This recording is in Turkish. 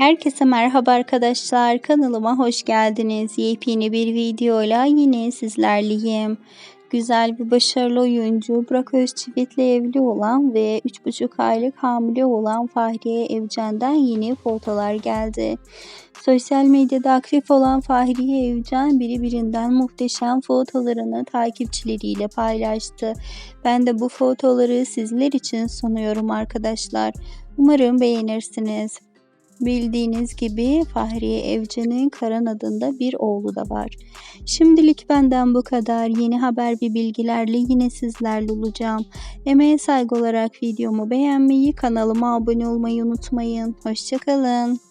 Herkese merhaba arkadaşlar. Kanalıma hoş geldiniz. Yepyeni bir videoyla yine sizlerleyim. Güzel bir başarılı oyuncu Burak Özçivit'le evli olan ve 3,5 aylık hamile olan Fahriye Evcen'den yeni fotolar geldi. Sosyal medyada aktif olan Fahriye Evcen biri birinden muhteşem fotolarını takipçileriyle paylaştı. Ben de bu fotoları sizler için sunuyorum arkadaşlar. Umarım beğenirsiniz. Bildiğiniz gibi Fahriye Evcen'in Karan adında bir oğlu da var. Şimdilik benden bu kadar. Yeni haber ve bilgilerle yine sizlerle olacağım. Emeğe saygı olarak videomu beğenmeyi, kanalıma abone olmayı unutmayın. Hoşçakalın.